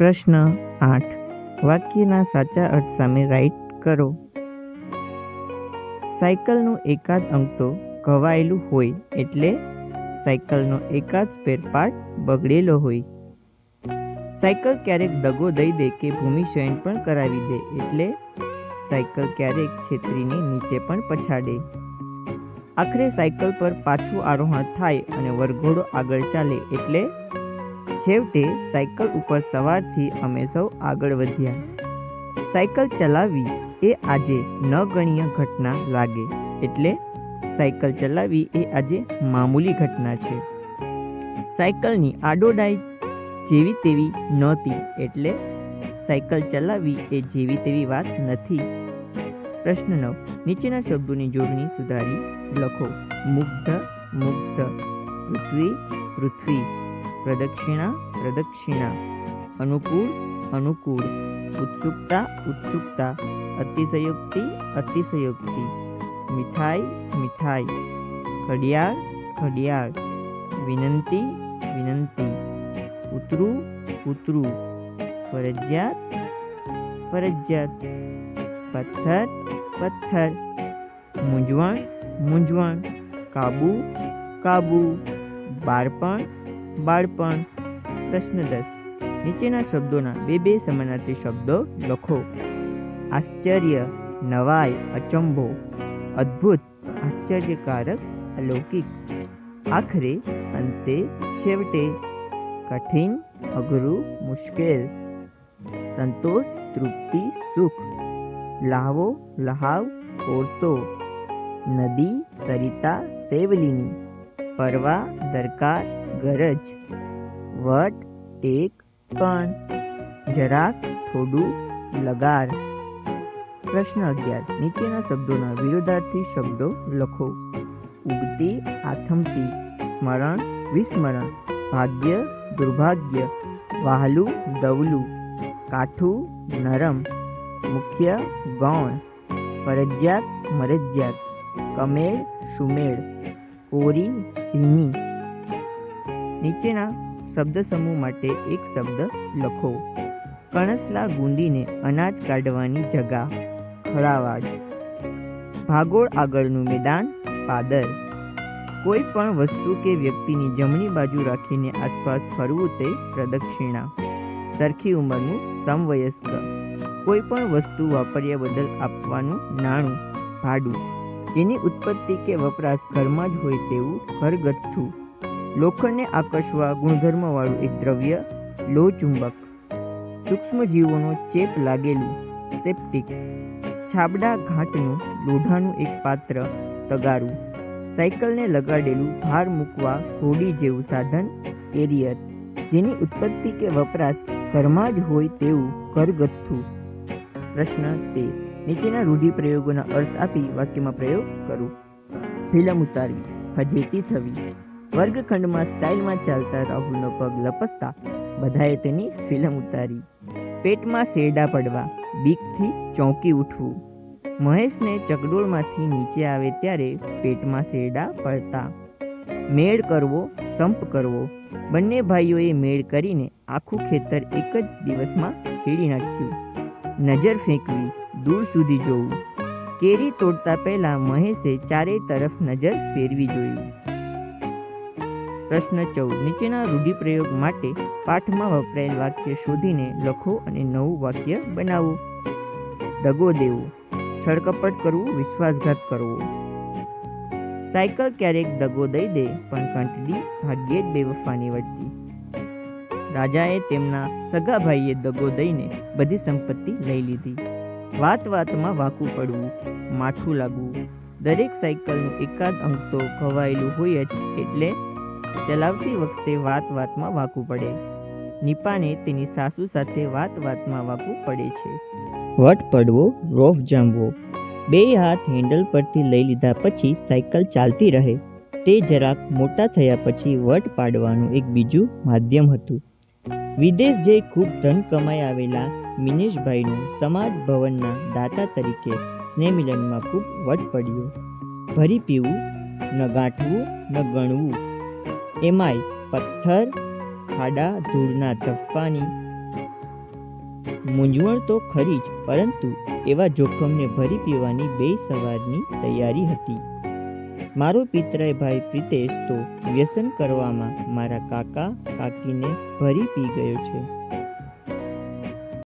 પ્રશ્ન આઠ. વાક્યના સાચા અર્થ સામે રાઈટ કરો. સાયકલનું એકાદ અંક તો ઘવાયેલું હોય એટલે સાયકલનો એકાદ સ્પેર પાર્ટ બગડેલો હોય. સાયકલ ક્યારેક દગો દઈ દે કે ભૂમિશયન પણ કરાવી દે એટલે સાયકલ ક્યારેક છેતરીને નીચે પણ પછાડે. આખરે સાયકલ પર પાછું આરોહણ થાય અને વરઘોડો આગળ ચાલે એટલે છેવટે સાયકલ ઉપર સવારથી અમે સૌ આગળ વધ્યા. સાયકલ ચલાવવી એ આજે ન ગણ્ય ઘટના લાગે એટલે સાયકલ ચલાવવી એ આજે મામૂલી ઘટના છે. સાયકલની આડોડાઈ જેવી તેવી નહોતી એટલે સાયકલ ચલાવવી એ જેવી તેવી વાત નથી. પ્રશ્ન નવ, નીચેના શબ્દોની જોડણી સુધારી લખો. મુગ્ધ મુગ્ધ. પૃથ્વી પૃથ્વી. પ્રદક્ષિણા પ્રદક્ષિણા અનુકૂળ અનુકૂળ ઉત્સુકતા ઉત્સુકતા અતિશયોક્તિ અતિશયોક્તિ મીઠાઈ મીઠાઈ ઘડિયાળ ઘડિયાળ વિનંતી વિનંતી ઉતરું ઉતરું ફરજિયાત ફરજિયાત પથ્થર પથ્થર મૂંઝવણ મૂંઝવણ કાબુ કાબુ બાળપણ બાળપણ પ્રશ્ન દસ નીચેના શબ્દોના બે બે સમાનાર્થી શબ્દો લખો આશ્ચર્ય નવાઈ અચંભો અદ્ભુત આશ્ચર્યકારક અલૌકિક આખરે અંતે છેવટે કઠિન અઘરું મુશ્કેલ સંતોષ તૃપ્તિ સુખ લાહવો લહાવ ઓરતો નદી સરિતા સેવલીની પરવા દરકાર ગરજ. વટ, ટેક પણ જરાક થોડું લગાર. પ્રશ્ન અગિયાર. નીચેના શબ્દોના વિરોધાર્થી શબ્દો લખો. ઉગતી આથમતી. સ્મરણ, વિસ્મરણ. ભાગ્ય, દુર્ભાગ્ય. વહાલું ડવલું કાઠું, નરમ. મુખ્ય, ગૌણ. ફરજિયાત, મરજિયાત. કમેળ, સુમેળ. કોરી ભીની નીચેના શબ્દ સમૂહ માટે એક શબ્દ લખો. કણસલા ગુંદીને અનાજ કાઢવાની જગા. ખળાવાડ. ભાગોળ આગળનું મેદાન, પાદર. કોઈ પણ વસ્તુ કે વ્યક્તિની જમણી બાજુ રાખીને આસપાસ ફરવું તે પ્રદક્ષિણા. સરખી ઉંમરનું સમવયસ્ક. કોઈ પણ વસ્તુ વાપર્યા બદલ આપવાનું નાણું, ભાડું. જેની ઉત્પત્તિ કે વપરાશ ઘરમાં જ હોય તેવું ઘરગથ્થું. લોખંડને આકર્ષવા ગુણધર્મવાળું એક દ્રવ્ય લોહચુંબક સૂક્ષ્મજીવોનો ચેપ લાગેલું સેપ્ટિક છાબડા ઘાટનું લોઢાનું એક પાત્ર, તગારું. સાયકલને લગાડેલું ભાર મૂકવા ઘોડી જેવું સાધન, કેરિયર. જેની ઉત્પત્તિ કે વપરાશ ઘરમાં જ હોય તેવું ઘરગથ્થું. પ્રશ્ન તે. નીચેના રૂઢિપ્રયોગોના અર્થ આપી વાક્યમાં પ્રયોગ કરો. ફિલ્મ ઉતારવી. ફજેતી થવી. વર્ગખંડમાં સ્ટાઇલમાં ચાલતા રાહુલનો પગ લપસતા બધાએ તેની ફિલ્મ ઉતારી. પેટમાં શેરડા પડવા, બીકથી ચોંકી ઉઠવું. મહેશને ચકડોળમાંથી નીચે આવે ત્યારે પેટમાં શેરડા પડતા. મેળ કરવો, સંપ કરવો. બંને ભાઈઓએ મેળ કરીને આખું ખેતર એક જ દિવસમાં ખેડી નાખ્યું. નજર ફેંકવી, દૂર સુધી જોવું. કેરી તોડતા પહેલા મહેશે ચારેય તરફ નજર ફેરવી જોયું. પ્રશ્ન ચૌદ. નીચેના રૂઢિપ્રયોગ માટે પાઠમાં વપરાયેલ વાક્ય શોધીને લખો અને નવું વાક્ય બનાવો. દગો દેવો. છળકપટ કરવું, વિશ્વાસઘાત કરવો. સાયકલ ક્યારેક દગો દઈ દે, પણ કંટડી ભાગ્યે જ બેવફા નીવડતી. રાજાએ તેમના સગા ભાઈએ દગો દઈને બધી સંપત્તિ લઈ લીધી. વાત વાતમાં વાકું પડવું, માઠું લાગવું. દરેક સાયકલનું એકાદ અંક તો ખવાયેલું હોય જ, એટલે ચલાવતી વખતે વાત વાતમાં વાકું પડે. નિપાને તેની સાસુ સાથે વાત વાતમાં વાકું પડે છે. વટ પડવો, રોફ જામવો. બે હાથ હેન્ડલ પરથી લઈ લીધા પછી સાયકલ ચાલતી રહે. તે જરાક મોટા થયા પછી વટ પાડવાનું એક બીજું માધ્યમ હતું. વિદેશ જઈ ખૂબ ધન કમાઈ આવેલા મિનેશભાઈનું સમાજ ભવનના દાતા તરીકે સ્નેહમિલનમાં ખૂબ વટ પડ્યો. ભરી પીવું, ન ગાંઠવું, ન ગણવું. એમાંય પથ્થર, ખાડા ધૂળના ધફ્ફાની મૂંઝવણ તો ખરી જ, પરંતુ એવા જોખમને ભરી પીવાની બે સવારની તૈયારી હતી. મારો પિતરાય ભાઈ પ્રિતેશ, તો વ્યસન કરવામાં મારા કાકા કાકીને ભરી પી ગયો છે.